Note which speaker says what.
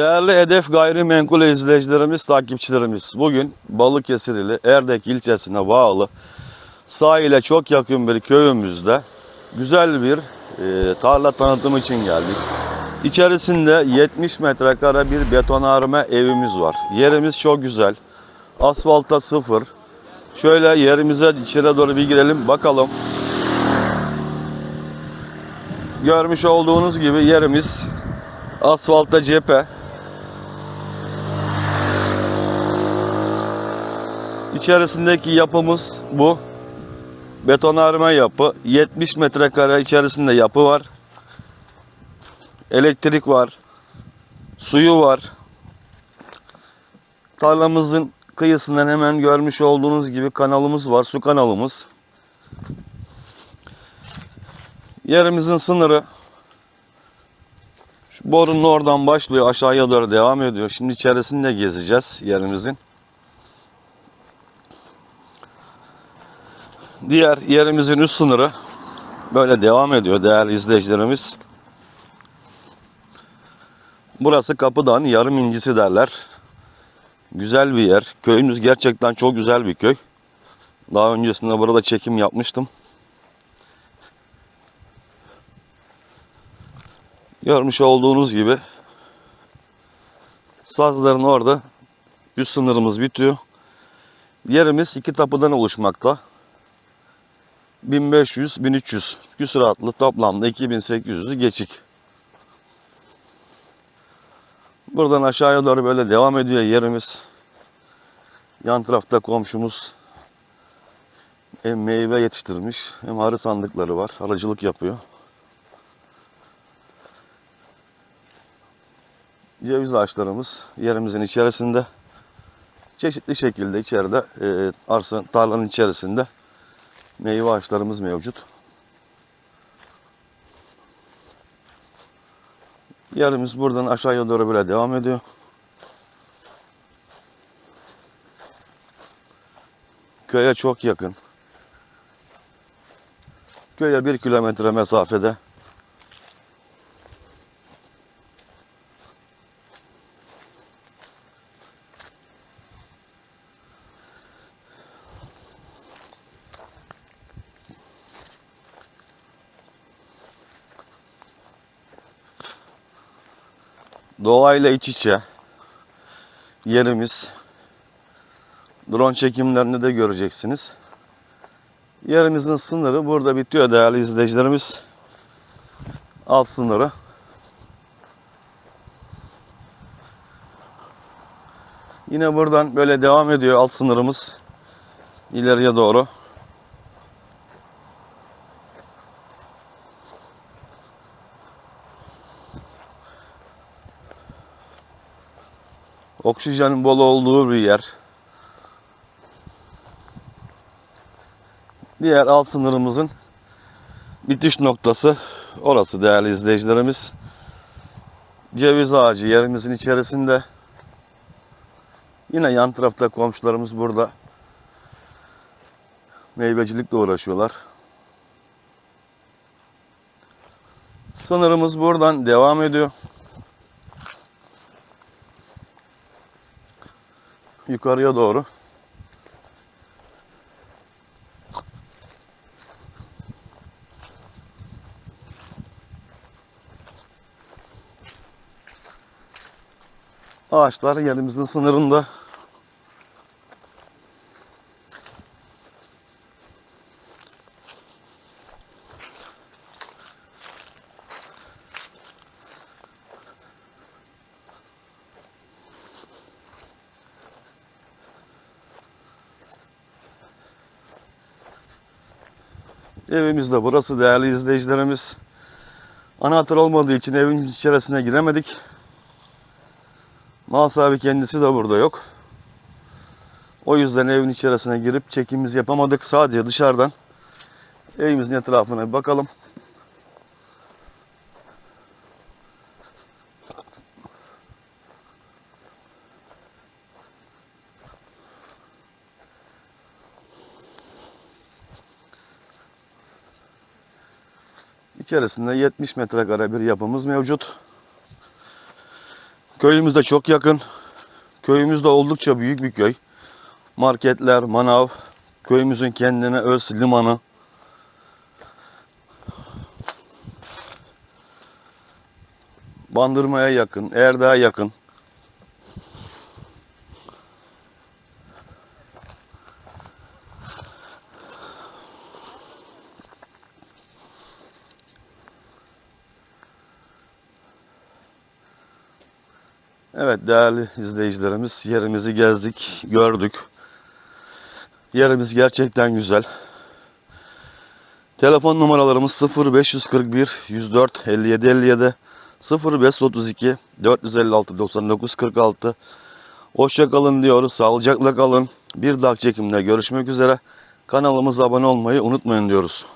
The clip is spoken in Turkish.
Speaker 1: Değerli Hedef Gayrimenkul izleyicilerimiz, takipçilerimiz. Bugün Balıkesir ili Erdek ilçesine bağlı sahile çok yakın bir köyümüzde güzel bir e, tarla tanıtımı için geldik. İçerisinde 70 metrekare bir betonarme evimiz var. Yerimiz çok güzel. Asfalta sıfır. Şöyle yerimize içeri doğru bir girelim bakalım. Görmüş olduğunuz gibi yerimiz asfalta cephe. İçerisindeki yapımız bu. Betonarme yapı. 70 metrekare içerisinde yapı var. Elektrik var. Suyu var. Tarlamızın kıyısından hemen görmüş olduğunuz gibi kanalımız var. Su kanalımız. Yerimizin sınırı borunun oradan başlıyor aşağıya doğru devam ediyor. Şimdi içerisinde gezeceğiz yerimizin. Diğer yerimizin üst sınırı böyle devam ediyor değerli izleyicilerimiz. Burası kapıdan yarım incisi derler. Güzel bir yer. Köyümüz gerçekten çok güzel bir köy. Daha öncesinde burada çekim yapmıştım. Görmüş olduğunuz gibi sazların orada üst sınırımız bitiyor. Yerimiz iki tapıdan oluşmakta. 1500-1300 küsuratlı toplamda 2800'ü geçik. Buradan aşağıya doğru böyle devam ediyor yerimiz. Yan tarafta komşumuz hem meyve yetiştirmiş hem arı sandıkları var. Arıcılık yapıyor. ceviz ağaçlarımız yerimizin içerisinde çeşitli şekilde içeride e, arsa tarlanın içerisinde meyve ağaçlarımız mevcut. Yerimiz buradan aşağıya doğru böyle devam ediyor. Köye çok yakın. Köye bir kilometre mesafede. Doğayla iç içe yerimiz. Drone çekimlerini de göreceksiniz. Yerimizin sınırı burada bitiyor değerli izleyicilerimiz. Alt sınırı. Yine buradan böyle devam ediyor alt sınırımız. ileriye doğru. Oksijenin bol olduğu bir yer. Diğer alt sınırımızın bitiş noktası orası değerli izleyicilerimiz. Ceviz ağacı yerimizin içerisinde. Yine yan tarafta komşularımız burada. Meyvecilikle uğraşıyorlar. Sınırımız buradan devam ediyor. Yukarıya doğru. Ağaçlar yerimizin sınırında. Evimiz de burası değerli izleyicilerimiz. Anahtar olmadığı için evin içerisine giremedik. Mal sahibi kendisi de burada yok. O yüzden evin içerisine girip çekimimizi yapamadık. Sadece dışarıdan evimizin etrafına bir bakalım. İçerisinde 70 metrekare bir yapımız mevcut. Köyümüz de çok yakın. Köyümüz de oldukça büyük bir köy. Marketler, manav, köyümüzün kendine öz limanı. Bandırmaya yakın, Erdek'e yakın. Evet değerli izleyicilerimiz yerimizi gezdik, gördük. Yerimiz gerçekten güzel. Telefon numaralarımız 0541 104 57 57 0532 456 99 46 Hoşça kalın diyoruz. Sağlıcakla kalın. Bir dahaki çekimde görüşmek üzere. Kanalımıza abone olmayı unutmayın diyoruz.